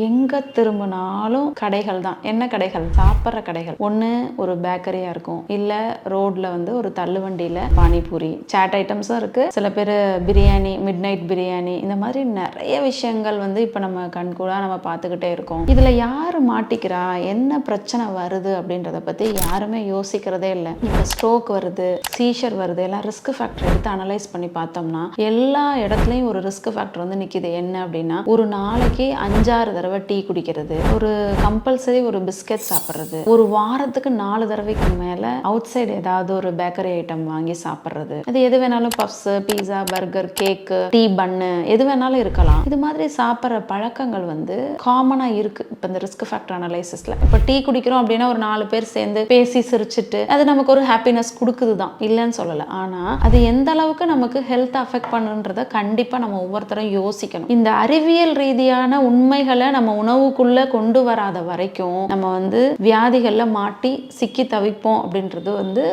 எங்கே திரும்பினாலும் கடைகள் தான். என்ன கடைகள்? சாப்பிட்ற கடைகள். ஒன்று ஒரு பேக்கரியாக இருக்கும். இல்லை ரோடில் வந்து ஒரு தள்ளுவண்டியில் பானிபூரி. சாட் ஐட்டம்ஸும் இருக்குது சில பேர் பிரியாணி மிட் நைட் பிரியாணி இந்த மாதிரி நிறைய விஷயங்கள் வந்து இப்போ நம்ம கண்கூடாக நம்ம பார்த்துக்கிட்டே இருக்கோம். இதில் யார் மாட்டிக்கிறா? என்ன பிரச்சனை வருது அப்படின்றத பற்றி யாருமே யோசிக்கிறதே இல்லை. இப்போ ஸ்ட்ரோக் வருது சீஷர் வருது எல்லாம் ரிஸ்க் ஃபேக்டர் எடுத்து அனலைஸ் பண்ணி பார்த்தோம்னா எல்லா இடத்துலையும் ஒரு ரிஸ்க் ஃபேக்டர் வந்து நிற்கிது என்ன அப்படின்னா ஒரு நாளைக்கு அஞ்சாறு தடவை டீ குடிக்கிறது ஒரு கம்பல்சரி ஒரு பிஸ்கெட் சாப்பிட்றது ஒரு வாரத்துக்கு நாலு தடவைக்கு மேலே அவுட் சைடு ஏதாவது ஒரு பேக்கரி ஐட்டம் வாங்கி சாப்பிட்றது. அது எது வேணாலும் puffs pizza burger cake tea bun எது வேணாலும் இருக்கலாம். இது மாதிரி சாப்பிட்ற பழக்கங்கள் வந்து காமனாக இருக்கு. இப்போ இந்த ரிஸ்க் ஃபேக்டர் அனலைசிஸில் இப்போ டீ குடிக்கிறோம் அப்படின்னா ஒரு நாலு பேர் சேர்ந்து பேசி சிரிச்சிட்டு அது நமக்கு ஒரு ஹாப்பினஸ் கொடுக்குது தான் இல்லைன்னு சொல்லலை. ஆனால் அது எந்த அளவுக்கு நமக்கு ஹெல்த் அஃபெக்ட் பண்ணுன்றதை கண்டிப்பாக நம்ம ஒவ்வொருத்தரும் யோசிக்கணும். இந்த அறிவியல் ரீதியான உண்மைகளை நம்ம உணவுக்குள்ள கொண்டு வராத வரைக்கும் நம்ம வந்து வியாதிகளில் மாட்டி சிக்கி தவிப்போம் அப்படின்றது வந்து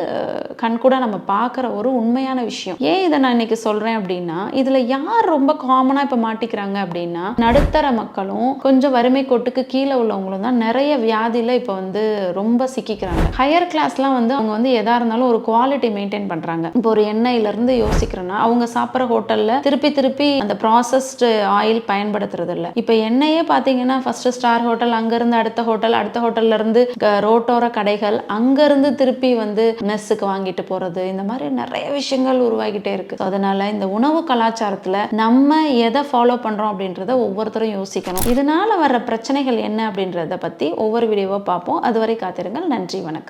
கண்கூட நம்ம பார்க்குற ஒரு உண்மையான விஷயம். ஏன் இதை நான் இன்னைக்கு சொல்றேன் அப்படின்னா இதுல யார் ரொம்ப காமனா இப்ப மாட்டிக்கிறாங்க அப்படின்னா நடுத்தர மக்களும் கொஞ்சம் வறுமை கோட்டுக்கு கீழே உள்ளவங்களும் தான் நிறைய வியாதியில இப்ப வந்து ரொம்ப சிக்கிக்கிறாங்க. ஹையர் கிளாஸ்லாம் வந்து அவங்க வந்து எதா இருந்தாலும் ஒரு குவாலிட்டி மெயின்டைன் பண்றாங்க. இப்போ ஒரு எண்ணெயில இருந்து யோசிக்கிறோன்னா அவங்க சாப்பிட்ற ஹோட்டல்ல திருப்பி திருப்பி அந்த ப்ராசஸ்டு ஆயில் பயன்படுத்துறது இல்லை. இப்போ எண்ணெயே பார்த்தீங்கன்னா ஃபஸ்ட்டு ஸ்டார் ஹோட்டல் அங்கேருந்து அடுத்த ஹோட்டல் அடுத்த ஹோட்டல்லேருந்து ரோட்டோர கடைகள் அங்கேருந்து திருப்பி வந்து மெஸ்ஸுக்கு வாங்கிட்டு போகிறது இந்த மாதிரி நிறைய விஷயங்கள் உருவாகிட்டே இருக்குது அதனால் இந்த உணவு கலாச்சாரத்தில் நம்ம எதை ஃபாலோ பண்ணுறோம் அப்படின்றத ஒவ்வொருத்தரும் யோசிக்கணும். இதனால வர்ற பிரச்சனைகள் என்ன அப்படின்றத பற்றி ஒவ்வொரு வீடியோவாக பார்ப்போம். அதுவரை காத்திருங்கள். நன்றி வணக்கம்.